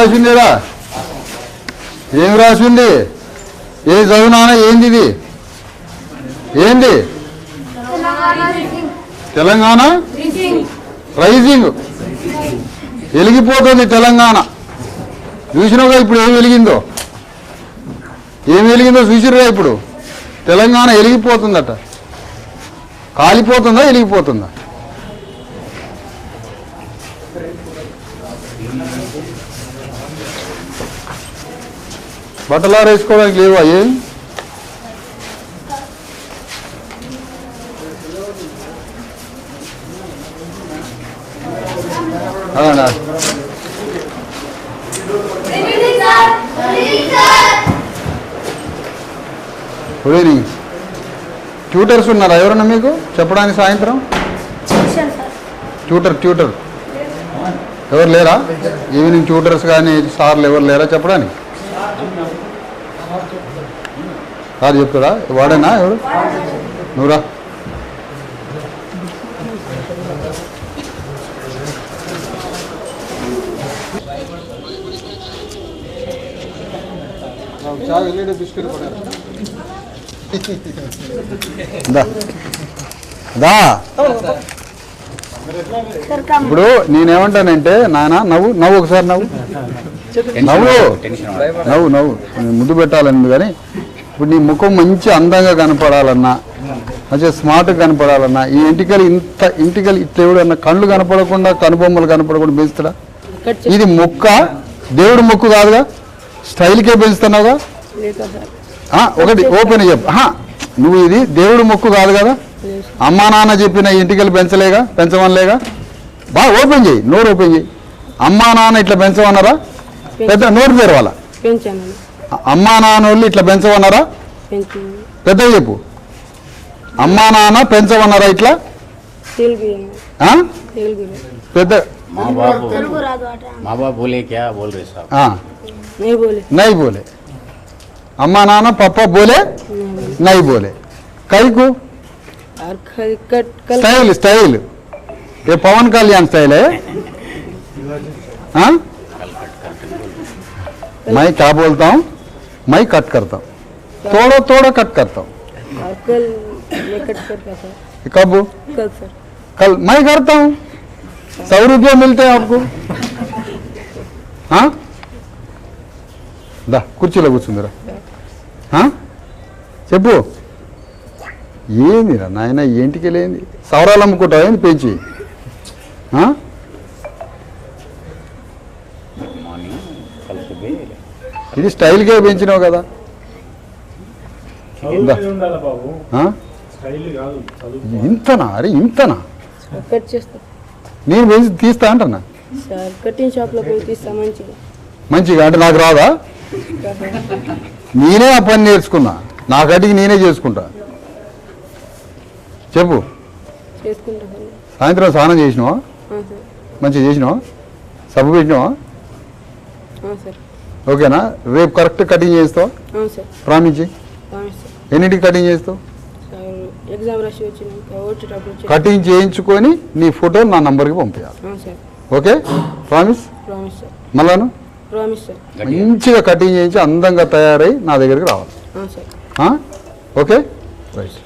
రాసిందిరా? ఏం రాసింది? ఏం చదువునానా ఏంది ఇది ఏంది? తెలంగాణ? రైజింగ్. వెలిగిపోతుంది తెలంగాణ. చూసినావుగా ఇప్పుడు ఏం వెలిగిందో? ఏం వెలిగిందో చూసిరుగా ఇప్పుడు? తెలంగాణ వెలిగిపోతుందట. కాలిపోతుందా వెలిగిపోతుందా? బట్టలు ఆరేసుకోవడానికి లేవు ఏం అవునా గుడ్ ఈవినింగ్ ట్యూటర్స్ ఉన్నారా ఎవరన్నా మీకు? చెప్పడానికి సాయంత్రం? ట్యూటర్ ట్యూటర్ ఎవరు లేరా? ఈవినింగ్ ట్యూటర్స్ కానీ సార్లు ఎవరు లేరా చెప్పడానికి? సార్ చెప్తారా వాడేనా ఎవరు నువ్వురా దా. దా. ఇప్పుడు నేనేమంటానంటే నాన్న నవ్వు నవ్వు ఒకసారి నవ్వు. నవ్వు. నవ్వు నవ్వు. నేను ముద్దు పెట్టాలని కానీ ఇప్పుడు నీ ముఖం మంచి అందంగా కనపడాలన్నా మంచిగా స్మార్ట్గా కనపడాలన్నా ఈ ఇంటికలు ఇంత ఇంటికలు ఇట్లా ఎవడన్నా కళ్ళు కనపడకుండా కనుబొమ్మలు కనపడకుండా పెంచుతాడా ఇది మొక్క దేవుడు మొక్కు కాదుగా? స్టైల్కే పెంచుతున్నావుగా ఒకటి ఓపెన్ చెప్పు. నువ్వు ఇది దేవుడు మొక్కు కాదు కదా? అమ్మా నాన్న చెప్పిన ఇంటికలు పెంచలేగా? పెంచమనలేగా? బాగా ఓపెన్ చేయి నోరు ఓపెన్ చేయి. అమ్మా నాన్న ఇట్లా పెంచమన్నారా? పెద్ద నోరు తెరవాలా? వాళ్ళ అమ్మా నాన్న వాళ్ళు ఇట్లా పెంచమన్నారా పెంచాను పెద్దగా చెప్పు అమ్మా నాన్న పెంచమన్నారా ఇట్లా తెలుగు ఆ? తెలుగు పెద్ద माँ बाप माँ बाप बोले क्या बोल रहे साहब ఆ, नहीं बोले నై బోలే అమ్మా నాన్న పప్ప బోలే నై బోలే కైకు और ख- कट कल स्टाइल स्टाइल ये पवन कल्याण स्टाइल है हाँ? मैं क्या बोलता हूँ मैं कट करता हूँ थोड़ा थोड़ा कट करता हूँ और कल मैं कट करता था कब कल सर कल मैं करता हूँ सौ रुपये मिलते हैं आपको हाँ దా కుర్చీలో కూర్చుందిరా ఆ? చెప్పు ఏందిరా నాయన ఏంటికి లేని సవరాలు అమ్ముకుంటావు ఏంది పెంచి ఇది స్టైల్గా పెంచినావు కదా. దా. ఉండాలి బాబు. ఆ? స్టైల్ కాదు చదువు. ఇంతనా? అరే ఇంతనా? నేను పెంచి తీస్తా అంటనా సార్ కటింగ్ షాప్లో పోయి తీస్తా మంచిగా. మంచిగా అంటే నాకు రాదా? నేనే ఆ పని నేర్చుకున్నా. నా కటికి నేనే చేసుకుంటా. చెప్పు. సాయంత్రం స్నానం చేసినావా? మంచిగా చేసినావా? సబ్బు పెట్టినావా? ఓకేనా? రేపు కరెక్ట్ కటింగ్ చేస్తావా? ప్రామించి ఎన్నింటికి కటింగ్ చేస్తావు? కటింగ్ చేయించుకొని నీ ఫోటో నా నంబర్కి పంపించాలి. Okay? Promise? Promise sir. మళ్ళాను promise sir. మంచిగా కటింగ్ చేయించి అందంగా తయారై నా దగ్గరికి రావాలి? ఓకే? రైట్.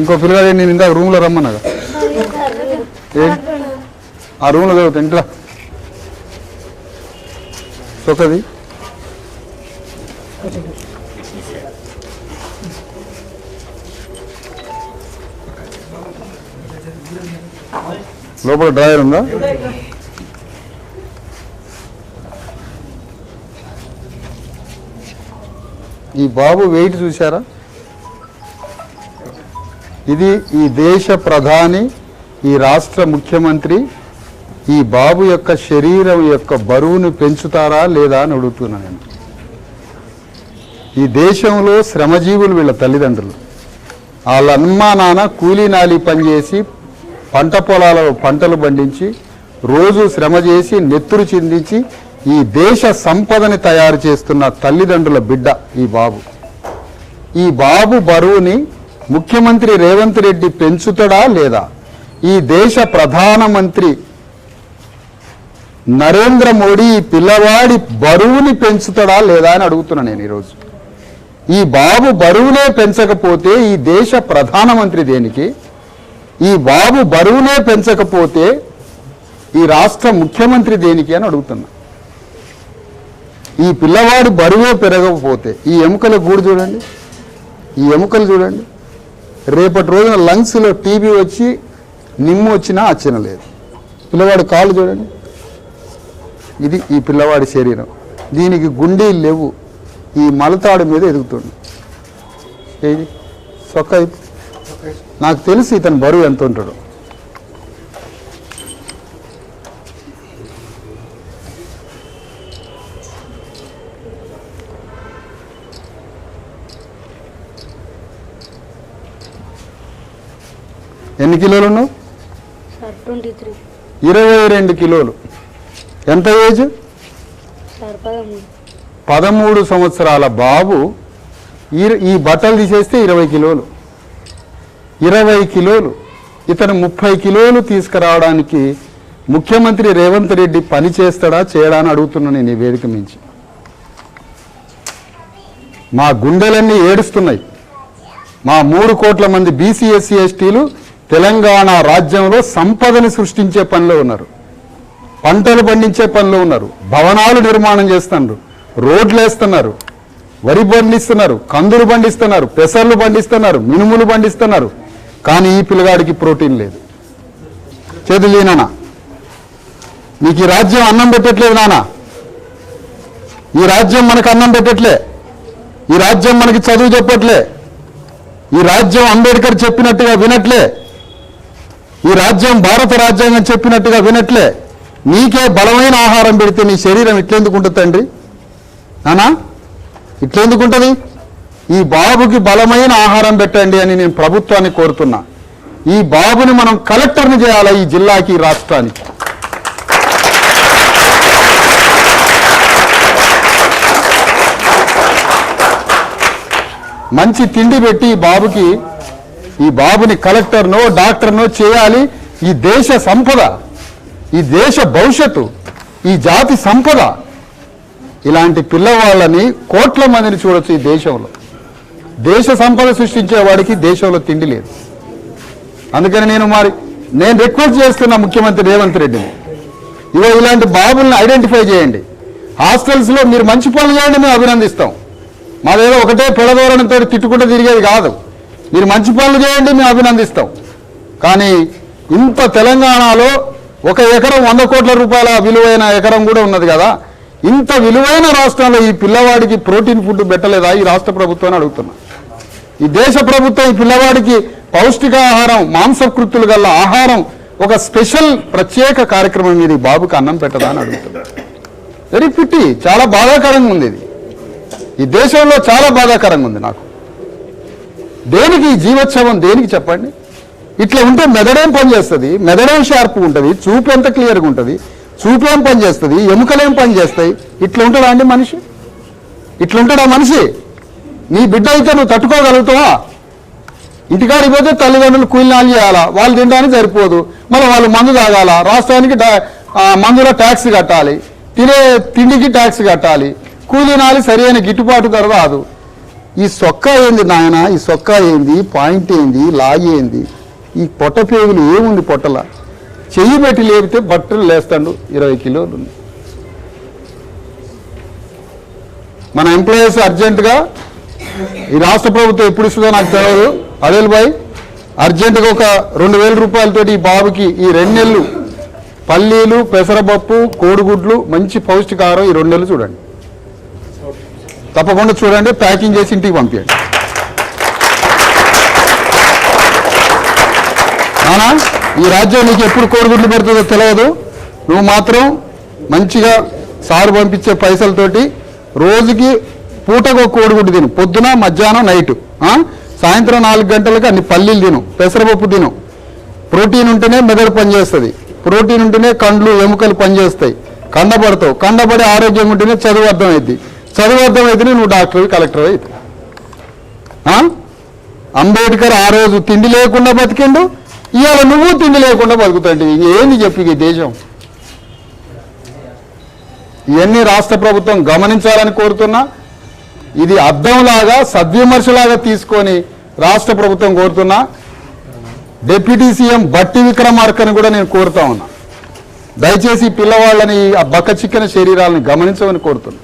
ఇంకో పిల్లగాడు నేను ఇందాక రూమ్లో రమ్మన్నాగా? ఏ? ఆ రూమ్లో చదువుతా ఇంట్లో. సొక్కది లోపల డ్రాయర్ ఉందా? ఈ బాబు వెయిట్ చూసారా ఇది ఈ దేశ ప్రధాని ఈ రాష్ట్ర ముఖ్యమంత్రి ఈ బాబు యొక్క శరీరం యొక్క బరువును పెంచుతారా లేదా అని అడుగుతున్నా నేను. ఈ దేశంలో శ్రమజీవులు వీళ్ళ తల్లిదండ్రులు. వాళ్ళ అమ్మా నాన్న కూలీ నాలి పనిచేసి పంట పొలాలలో పంటలు పండించి రోజు శ్రమ చేసి నెత్తురు చిందించి ఈ దేశ సంపదని తయారు చేస్తున్న తల్లిదండ్రుల బిడ్డ ఈ బాబు. ఈ బాబు బరువుని ముఖ్యమంత్రి రేవంత్ రెడ్డి పెంచుతడా లేదా? ఈ దేశ ప్రధానమంత్రి నరేంద్ర మోడీ ఈ పిల్లవాడి బరువుని పెంచుతాడా లేదా అని అడుగుతున్నా నేను ఈరోజు. ఈ బాబు బరువునే పెంచకపోతే ఈ దేశ ప్రధానమంత్రి దేనికి? ఈ బాబు బరువునే పెంచకపోతే ఈ రాష్ట్ర ముఖ్యమంత్రి దేనికి అని అడుగుతున్నా. ఈ పిల్లవాడు బరువే పెరగకపోతే ఈ ఎముకల గూడు చూడండి. ఈ ఎముకలు చూడండి. రేపటి రోజున లంగ్స్లో టీబీ వచ్చి నిమ్ము వచ్చినా అచ్చిన లేదు. పిల్లవాడు కాళ్ళు చూడండి. ఇది ఈ పిల్లవాడి శరీరం. దీనికి గుండీలు లేవు. ఈ మలతాడు మీద ఎదుగుతుంది. ఏది? సొక్క. నాకు తెలుసు ఇతని బరువు ఎంత ఉంటాడు? ఎన్ని కిలోలు ఉన్నావు? ఇరవై రెండు కిలోలు. ఎంత ఏజ్? పదమూడు. సంవత్సరాల బాబు ఈ ఈ బట్టలు తీసేస్తే ఇరవై కిలోలు. ఇరవై కిలోలు. ఇతను ముప్పై కిలోలు తీసుకురావడానికి ముఖ్యమంత్రి రేవంత్ రెడ్డి పని చేస్తాడా చేయడా అని అడుగుతున్నా నేను ఈ వేదిక మించి మా గుండెలన్నీ ఏడుస్తున్నాయి. మా మూడు కోట్ల మంది బీసీ ఎస్సీ ఎస్టీలు తెలంగాణ రాజ్యంలో సంపదని సృష్టించే పనిలో ఉన్నారు. పంటలు పండించే పనిలో ఉన్నారు. భవనాలు నిర్మాణం చేస్తున్నారు. రోడ్లు వేస్తున్నారు. వరి పండిస్తున్నారు. కందులు పండిస్తున్నారు. పెసర్లు పండిస్తున్నారు. మినుములు పండిస్తున్నారు. కానీ ఈ పిల్లగాడికి ప్రోటీన్ లేదు. చేతులు నానా నీకు ఈ రాజ్యం అన్నం పెట్టట్లేదు నానా ఈ రాజ్యం మనకు అన్నం పెట్టట్లే. ఈ రాజ్యం మనకి చదువు చెప్పట్లే. ఈ రాజ్యం అంబేద్కర్ చెప్పినట్టుగా వినట్లే. ఈ రాజ్యం భారత రాజ్యాంగం చెప్పినట్టుగా వినట్లే. నీకే బలమైన ఆహారం పెడితే నీ శరీరం ఇట్లెందుకు ఉంటుంది తండ్రి? నానా? ఇట్లెందుకు ఉంటుంది? ఈ బాబుకి బలమైన ఆహారం పెట్టండి అని నేను ప్రభుత్వాన్ని కోరుతున్నా. ఈ బాబుని మనం కలెక్టర్ని చేయాలి ఈ జిల్లాకి రాష్ట్రానికి? మంచి తిండి పెట్టి ఈ బాబుకి ఈ బాబుని కలెక్టర్నో డాక్టర్నో చేయాలి. ఈ దేశ సంపద. ఈ దేశ భవిష్యత్తు ఈ జాతి సంపద ఇలాంటి పిల్లవాళ్ళని కోట్ల మందిని చూడొచ్చు ఈ దేశంలో. దేశ సంపద సృష్టించే వాడికి దేశంలో తిండి లేదు. అందుకని నేను మరి నేను రిక్వెస్ట్ చేస్తున్నా ముఖ్యమంత్రి రేవంత్ రెడ్డిని ఇగో ఇలాంటి బాబుల్ని ఐడెంటిఫై చేయండి. హాస్టల్స్లో మీరు మంచి పనులు చేయండి మేము అభినందిస్తాం. మాదేదో ఒకటే పెడదోరణతో తిట్టుకుంటూ తిరిగేది కాదు. మీరు మంచి పనులు చేయండి మేము అభినందిస్తాం. కానీ ఇంత తెలంగాణలో ఒక ఎకరం వంద కోట్ల రూపాయల విలువైన ఎకరం కూడా ఉన్నది కదా. ఇంత విలువైన రాష్ట్రంలో ఈ పిల్లవాడికి ప్రోటీన్ ఫుడ్ పెట్టలేదా? ఈ రాష్ట్ర ప్రభుత్వాన్ని అడుగుతున్నా. ఈ దేశ ప్రభుత్వం ఈ పిల్లవాడికి పౌష్టికాహారం మాంసకృతులు గల ఆహారం ఒక స్పెషల్ ప్రత్యేక కార్యక్రమం మీరు బాబుకి అన్నం పెట్టదా అని అడుగుతున్నా. వెరీ పిట్టి చాలా బాధాకరంగా ఉంది ఇది. ఈ దేశంలో చాలా బాధాకరంగా ఉంది నాకు. దేనికి ఈ జీవోత్సవం దేనికి చెప్పండి? ఇట్లా ఉంటే మెదడేం పని చేస్తుంది? మెదడేం షార్ప్ ఉంటుంది? చూపు ఎంత క్లియర్గా ఉంటుంది? చూపు ఏం పని చేస్తుంది? ఎముకలేం పని చేస్తాయి? ఇట్లా ఉంటాడా అండి మనిషి? ఇట్లా ఉంటాడా మనిషి? నీ బిడ్డ అయితే నువ్వు తట్టుకోగలుగుతావా? ఇంటికాడికి పోతే తల్లిదండ్రులు కూలినాలు చేయాలా? వాళ్ళు తినడానికి సరిపోదు. మళ్ళీ వాళ్ళు మందు తాగాల? రాష్ట్రానికి మందులో ట్యాక్స్ కట్టాలి. తినే తిండికి ట్యాక్స్ కట్టాలి. కూలినాలి సరైన గిట్టుబాటు ధర రాదు. ఈ సొక్క ఏంది నాయన? ఈ సొక్క ఏంది? పాయింట్ ఏంది? లాగి ఏంది? ఈ పొట్ట పేగులు ఏముంది పొట్టల? చెయ్యి పెట్టి లేపితే బట్టలు లేస్తాడు. ఇరవై కిలోలు మన ఎంప్లాయీస్ అర్జెంటుగా ఈ రాష్ట్ర ప్రభుత్వం ఎప్పుడు ఇస్తుందో నాకు తెలియదు అదేల్ భాయ్ అర్జెంటుగా ఒక రెండు వేల రూపాయలతోటి ఈ బాబుకి ఈ రెండు నెలలు పల్లీలు పెసరపప్పు కోడిగుడ్లు మంచి పౌష్టికాహారం ఈ రెండు నెలలు చూడండి. తప్పకుండా చూడండి ప్యాకింగ్ చేసి ఇంటికి పంపించండి అవునా ఈ రాజ్యం నీకు ఎప్పుడు కోడిగుడ్లు పెడుతుందో తెలియదు. నువ్వు మాత్రం మంచిగా సారు పంపించే పైసలతోటి రోజుకి పూటకు ఒక కోడిగుడ్డు తిను. పొద్దున మధ్యాహ్నం నైట్. సాయంత్రం నాలుగు గంటలకు అన్ని పల్లీలు తిను. పెసరపప్పు తిను. ప్రోటీన్ ఉంటేనే మెదడు పనిచేస్తుంది. ప్రోటీన్ ఉంటేనే కండ్లు ఎముకలు పనిచేస్తాయి. కండపడతావు. కండపడే ఆరోగ్యం ఉంటేనే చదువు అర్థమైంది చదువు అర్థమైతేనే నువ్వు డాక్టర్ కలెక్టర్ అవుతావు అంబేద్కర్ ఆ రోజు తిండి లేకుండా బతికిండు. ఇవాళ నువ్వు తిండి లేకుండా బతుకుతాండి ఏంది చెప్పి ఈ దేశం? ఇవన్నీ రాష్ట్ర ప్రభుత్వం గమనించాలని కోరుతున్నా. ఇది అద్దంలాగా సద్విమర్శలాగా తీసుకొని రాష్ట్ర ప్రభుత్వం కోరుతున్నా. డిప్యూటీ సీఎం బట్టి విక్రమార్కని కూడా నేను కోరుతా ఉన్నా. దయచేసి పిల్లవాళ్ళని ఆ బక్క చిక్కిన శరీరాలను గమనించమని కోరుతున్నా.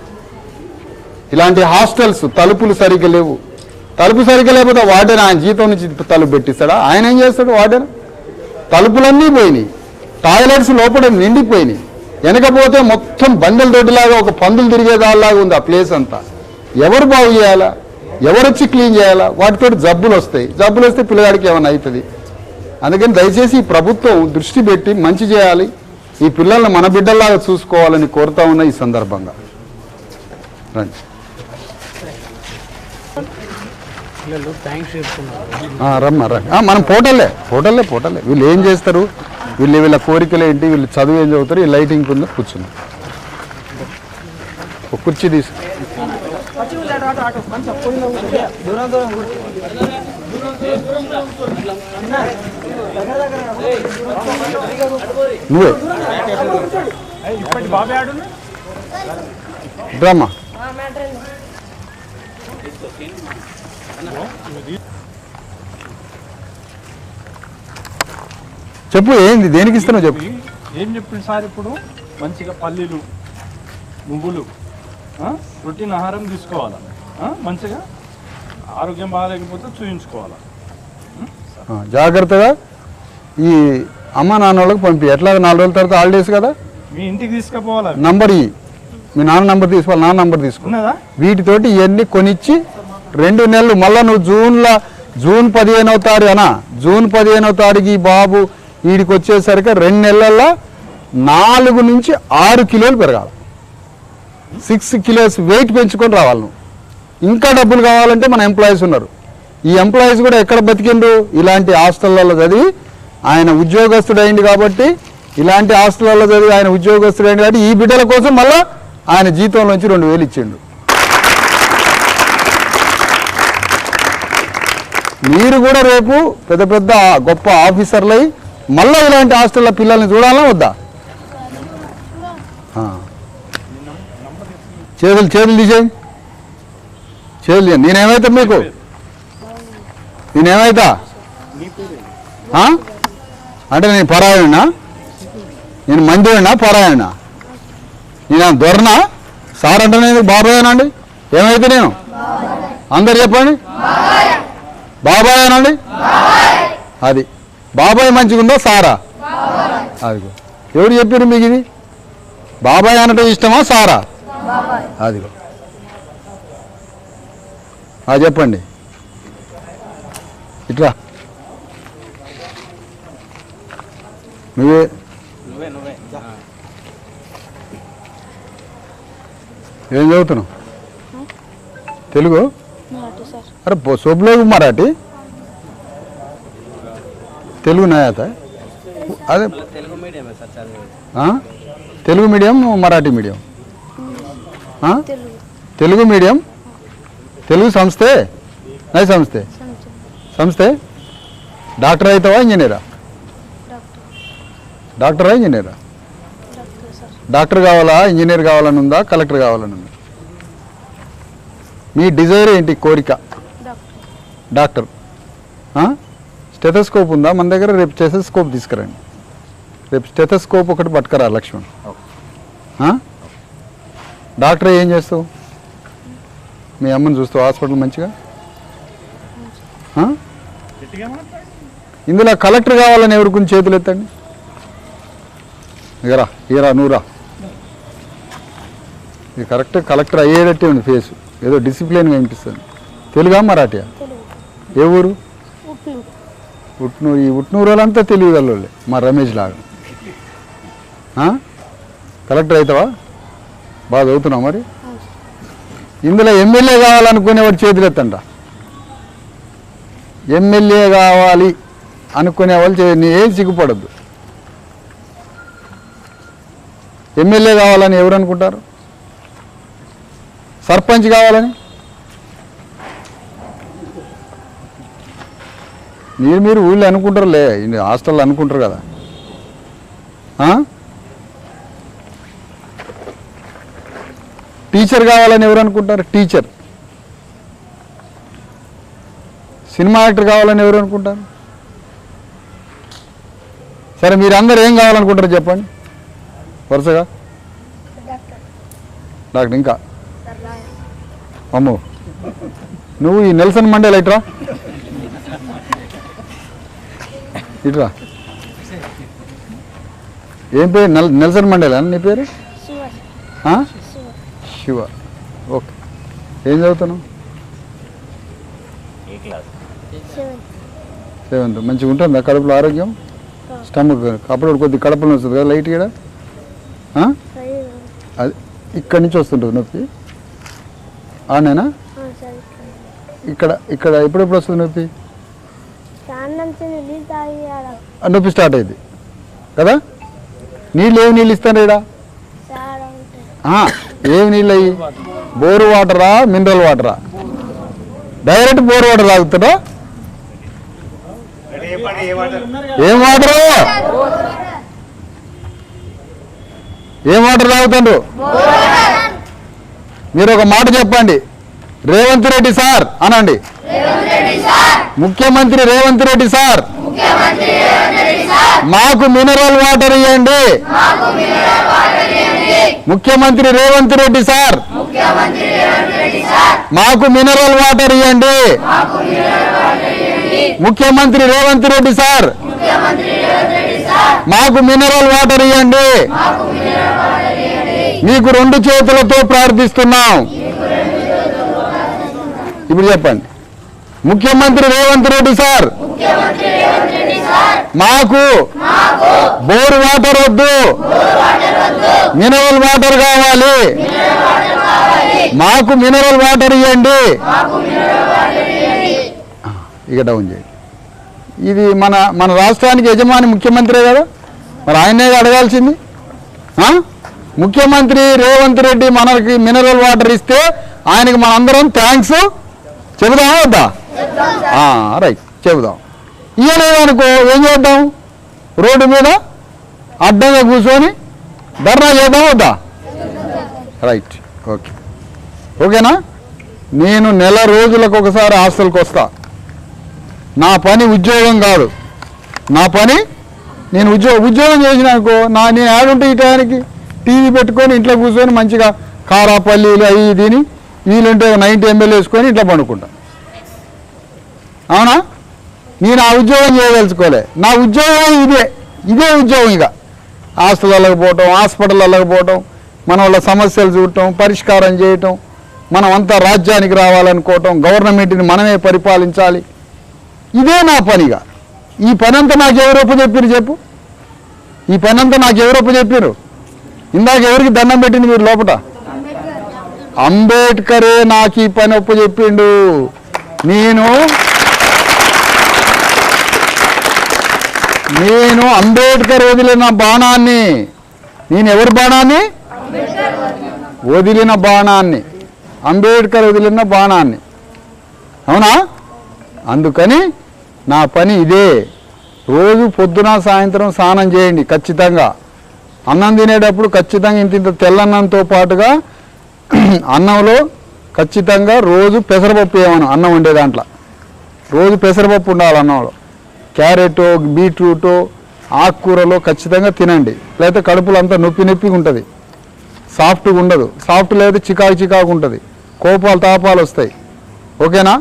ఇలాంటి హాస్టల్స్ తలుపులు సరిగ్గా లేవు. తలుపు సరిగ్గా లేకపోతే వార్డెన్ ఆయన జీతం నుంచి తలుపు పెట్టిస్తాడా? ఆయన ఏం చేస్తాడు వార్డెన్? తలుపులన్నీ పోయినాయి. టాయిలెట్స్ లోపల నిండిపోయినాయి. వెనకపోతే మొత్తం బండల దొడ్డిలాగా ఒక పందులు తిరిగేదాల్లాగా ఉంది ఆ ప్లేస్ అంతా. ఎవరు బాగు చేయాలా? ఎవరు వచ్చి క్లీన్ చేయాలా? వాటితో జబ్బులు వస్తాయి. జబ్బులు వస్తే పిల్లగాడికి ఏమైనా అవుతుంది? అందుకని దయచేసి ఈ ప్రభుత్వం దృష్టి పెట్టి మంచి చేయాలి. ఈ పిల్లల్ని మన బిడ్డల్లాగా చూసుకోవాలని కోరుతా ఉన్న ఈ సందర్భంగా. రండి. పిల్లలు థ్యాంక్స్ చెప్తున్నారు. ఆ, రమ్మా మనం పోటల్లే పోటల్లే పోటల్లే. వీళ్ళు ఏం చేస్తారు? వీళ్ళు వీళ్ళ కోరికలు ఏంటి? వీళ్ళు చదువు ఏం చదువుతారు? ఈ లైటింగ్ కింద కూర్చున్నారు ఒక కుర్చీ తీసు. నువ్వే. ఇప్పటి చెప్పు ఏంది? దేనికి ఇస్తున్నావు చెప్పు. ఏం చెప్పింది సార్ ఇప్పుడు? మంచిగా పల్లీలు నువ్వులు ప్రోటీన్ ఆహారం తీసుకోవాలా? మంచిగా ఆరోగ్యం బాగాలేకపోతే చూయించుకోవాలా? ఆ, జాగ్రత్తగా ఈ అమ్మ నాన్న వాళ్ళకి పంపి. ఎట్లా? నాలుగు రోజుల తర్వాత హాలిడేస్ కదా? మీ ఇంటికి తీసుకుపోవాలా? నంబర్ ఇ మీ నాన్న నంబర్ తీసుకోవాలి. నాన్న నంబర్ తీసుకో. ఉన్నదా? వీటితోటి ఇవన్నీ కొనిచ్చి రెండు నెలలు మళ్ళీ నువ్వు జూన్లో జూన్ పదిహేనవ తారీఖున? జూన్ పదిహేనవ తారీఖు ఈ బాబు వీడికి వచ్చేసరికి రెండు నెలల్లో నాలుగు నుంచి ఆరు కిలోలు పెరగాలి. సిక్స్ కిలోస్ వెయిట్ పెంచుకొని రావాలి నువ్వు. ఇంకా డబ్బులు కావాలంటే మన ఎంప్లాయీస్ ఉన్నారు. ఈ ఎంప్లాయీస్ కూడా ఎక్కడ బతికిండ్రు? ఇలాంటి హాస్టళ్ళలో చదివి ఆయన ఉద్యోగస్తుడు అయింది కాబట్టి ఇలాంటి హాస్టళ్ళలో చదివి ఆయన ఉద్యోగస్తుడు కాబట్టి ఈ బిడ్డల కోసం మళ్ళీ ఆయన జీతంలోంచి రెండు వేలు ఇచ్చిండు. మీరు కూడా రేపు పెద్ద పెద్ద గొప్ప ఆఫీసర్లై మళ్ళీ ఇలాంటి హాస్టల్లో పిల్లల్ని చూడాలా వద్దా? చేతులు చేతులు తీసేయి. చేతులు తీయండి. నేనేమైతా మీకు? నేనేమైతా? అంటే నేను పరాయణనా? నేను మందినా పరాయణ నేను దొరనా? సార్ అంటే నేను బాబాయేనండి ఏమైతే నేను? అందరు చెప్పండి. బాబాయ్ అనండి? అది. బాబాయ్ మంచిగా ఉందో సారా? అది ఎవరు చెప్పారు మీకు ఇది? బాబాయ్ అనటం ఇష్టమా? సారా? అదిగో. చెప్పండి. ఇట్లా. నువ్వే. ఏం చదువుతున్నావు? తెలుగు? अरे ब- सब लोग मराठी తెలుగు నాయత అదే తెలుగు మీడియమే సార్ చదివేది ఆ? తెలుగు మీడియం మరాఠీ మీడియం ఆ? तेलुगु తెలుగు మీడియం తెలుగు సంస్థే నై సంస్థే समझो సంస్థే డాక్టర్ అవుతావా ఇంజనీరా डॉक्टर డాక్టరా ఇంజనీరా डॉक्टर सर డాక్టర్ కావాలా ఇంజనీర్ కావాలని ఉందా కలెక్టర్ కావాలని ఉందా మీ డిజైర్ ఏంటి కోరిక डॉक्टर డాక్టర్. స్టెథస్కోప్ ఉందా? మన దగ్గర రేపు స్టెథస్కోప్ తీసుకురండి. రేపు స్టెథస్కోప్ ఒకటి పట్టుకరా లక్ష్మణ్. డాక్టర్ ఏం చేస్తావు? మీ అమ్మని చూస్తావు? హాస్పిటల్ మంచిగా? ఇందులో కలెక్టర్ కావాలని ఎవరి కొన్ని చేతులు ఎత్తండి? ఇగరా ఇరా నూరా ఇది కరెక్ట్ కలెక్టర్ అయ్యేటట్టే ఉంది ఫేస్. ఏదో డిసిప్లిన్గా వినిపిస్తుంది. తెలుగా మరాఠియా? ఏ ఊరు? ఉట్నూరు. ఈ ఉట్నూరు. వాళ్ళంతా తెలివి వాళ్ళు మా రమేష్ లాగా. కలెక్టర్ అవుతావా? బాగా చదువుతున్నావు మరి? ఇందులో ఎమ్మెల్యే కావాలనుకునేవాడు చేతులెత్తంట ఎమ్మెల్యే కావాలి అనుకునే వాళ్ళు నీ ఏం సిగ్గుపడద్దు. ఎమ్మెల్యే కావాలని ఎవరు అనుకుంటారు? సర్పంచ్ కావాలని? మీరు మీరు ఊళ్ళో అనుకుంటారులే హాస్టల్లో అనుకుంటారు కదా. టీచర్ కావాలని ఎవరు అనుకుంటారు? టీచర్. సినిమా యాక్టర్ కావాలని ఎవరు అనుకుంటారు? సరే మీరు అందరు ఏం కావాలనుకుంటారు చెప్పండి? వరుసగా? డాక్టర్. ఇంకా? అమ్మో. నువ్వు ఈ నెల్సన్ మండే లైట్రా ఇట్రా. ఏం పేరు? నెల్ నెల్సన్ మండేలా నీ పేరు? శివ. ఓకే. ఏం చదువుతున్నావు? ఏ క్లాస్? సెవెంత్. మంచిగా ఉంటుందా? కడుపులో ఆరోగ్యం? స్టమక్ అప్పుడు కొద్ది కడుపులో వస్తుంది కదా లైట్ ఇక్కడ అది ఇక్కడి నుంచి వస్తుంటుంది నొప్పి? ఆనేనా? ఇక్కడ ఇక్కడ ఎప్పుడెప్పుడు వస్తుంది నొప్పి? నొప్పి స్టార్ట్ అయింది. కదా? నీళ్ళు ఏమి నీళ్ళు ఇస్తాను ఇక్కడ ఏమి నీళ్ళు అయ్యి? బోరు వాటరా మినరల్ వాటరా? డైరెక్ట్ బోర్ వాటర్ తాగుతారా ఏం వాటరు? ఏం వాటర్ తాగుతుండ్రు? మీరు ఒక మాట చెప్పండి. రేవంత్ రెడ్డి సార్ అనండి. ముఖ్యమంత్రి రేవంత్ రెడ్డి సార్. మాకు మినరల్ వాటర్ ఇవ్వండి ముఖ్యమంత్రి రేవంత్ రెడ్డి సార్. మాకు మినరల్ వాటర్ ఇవ్వండి ముఖ్యమంత్రి రేవంత్ రెడ్డి సార్. మాకు మినరల్ వాటర్ ఇవ్వండి మీకు రెండు చేతులతో ప్రార్థిస్తున్నాం. ఇప్పుడు చెప్పండి. ముఖ్యమంత్రి రేవంత్ రెడ్డి సార్. మాకు బోర్ వాటర్ వద్దు. మినరల్ వాటర్ కావాలి. మాకు మినరల్ వాటర్ ఇవ్వండి ఇక డౌన్ చేయండి ఇది మన మన రాష్ట్రానికి యజమాని ముఖ్యమంత్రే కదా? మరి ఆయనే అడగాల్సింది? ముఖ్యమంత్రి రేవంత్ రెడ్డి మనకి మినరల్ వాటర్ ఇస్తే ఆయనకి మనందరం థ్యాంక్స్. చెబుదామా వద్దా? రైట్. చెబుదాం. ఇవ్వలేదనుకో ఏం చేద్దాం? రోడ్డు మీద అడ్డంగా కూర్చొని ధర్నా చేద్దాం వద్దా? Right okay. ఓకేనా? నేను నెల రోజులకు ఒకసారి హాస్టల్కి వస్తా. నా పని ఉద్యోగం కాదు. నా పని నేను ఉద్యో ఉద్యోగం చేసినానుకో నా నేను ఆడుంటే ఈ టయానికి టీవీ పెట్టుకొని ఇంట్లో కూర్చొని మంచిగా కారా పల్లీలు అవి తిని వీలుంటే నైన్టీ ఎంఎల్ వేసుకొని ఇంట్లో పండుకుంటా. అవునా? నేను ఆ ఉద్యోగం చేయదలుచుకోలే. నా ఉద్యోగం ఇదే. ఇదే ఉద్యోగం ఇక. హాస్టళ్ళకి పోవటం హాస్పిటళ్ళకి పోవటం మన వాళ్ళ సమస్యలు చూడటం పరిష్కారం చేయటం మనం అంతా రాజ్యానికి రావాలనుకోవటం గవర్నమెంట్ని మనమే పరిపాలించాలి. ఇదే నా పనిగా ఈ పని అంతా నాకు ఎవరొప్పు చెప్పారు చెప్పు? ఈ పని అంతా నాకు ఎవరొప్పు చెప్పారు ఇందాక ఎవరికి దండం పెట్టింది మీరు లోపట? అంబేద్కరే నాకు ఈ పని ఒప్పు చెప్పిండు. నేను నేను అంబేద్కర్ వదిలిన బాణాన్ని. నేను ఎవరి బాణాన్ని? వదిలిన బాణాన్ని. అంబేద్కర్ వదిలిన బాణాన్ని. అవునా? అందుకని నా పని ఇదే. రోజు పొద్దున సాయంత్రం స్నానం చేయండి ఖచ్చితంగా. అన్నం తినేటప్పుడు ఖచ్చితంగా ఇంత ఇంత తెల్లన్నంతో పాటుగా అన్నంలో ఖచ్చితంగా రోజు పెసరపప్పు వేయమను అన్నం వండే దాంట్లో. రోజు పెసరపప్పు ఉండాలి అన్నంలో. క్యారెట్ బీట్రూట్ ఆకుకూరలో ఖచ్చితంగా తినండి. లేకపోతే కడుపులో అంతా నొప్పి నొప్పిగా ఉంటుంది. సాఫ్ట్గా ఉండదు. సాఫ్ట్ లేదా చికాకు చికాకు ఉంటుంది. కోపాలు తాపాలు వస్తాయి. ఓకేనా?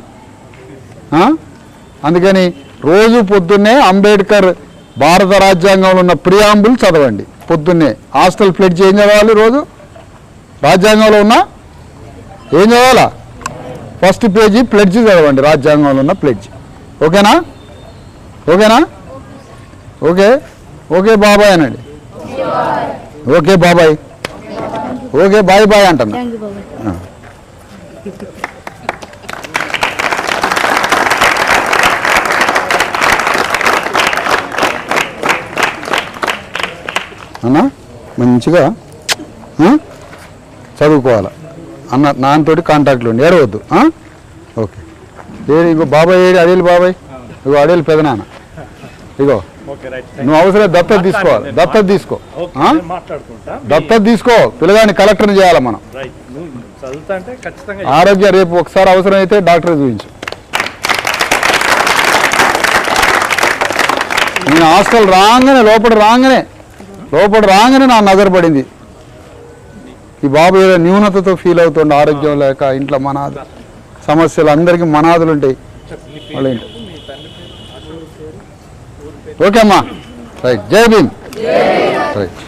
అందుకని రోజు పొద్దున్నే అంబేద్కర్ భారత రాజ్యాంగంలో ఉన్న ప్రియాంబుల్ చదవండి. పొద్దున్నే హాస్టల్ ఫ్లెడ్జ్ ఏం చదవాలి రోజు? రాజ్యాంగంలో ఉన్న? ఏం చదవాలా? ఫస్ట్ పేజీ ప్లెడ్జ్ చదవండి రాజ్యాంగంలో ఉన్న ప్లెడ్జ్ ఓకేనా? ఓకేనా? ఓకే. ఓకే బాబాయ్ అనండి. ఓకే బాబాయ్. ఓకే బాయ్ బాయ్ అంటున్నా. అన్న మంచిగా? చదువుకోవాలి? అన్న నాన్నతోటి కాంటాక్ట్లో ఉండి ఏడవద్దు? ఓకే. ఏడు ఇగో బాబాయ్ ఏడు అడేలు బాబాయ్? ఇగో అడేలు పెదనాన్న ఇగో. నువ్వు అవసరం దత్తత తీసుకోవాలి దత్తత తీసుకో. దత్తత తీసుకో పిల్లగాని కలెక్టర్ని చేయాలి మనం. ఆరోగ్య రేపు ఒకసారి అవసరం అయితే డాక్టర్ చూపించు. నేను హాస్టల్ రాగానే లోపల రాగానే లోపల రాగానే నా నజర పడింది. ఈ బాబు ఏదో న్యూనతతో ఫీల్ అవుతుండే ఆరోగ్యం లేక ఇంట్లో మనాదు సమస్యలు అందరికీ మనాదులు ఉంటాయి వాళ్ళ. ఓకే అమ్మా. రైట్. జై భీమ్. రైట్.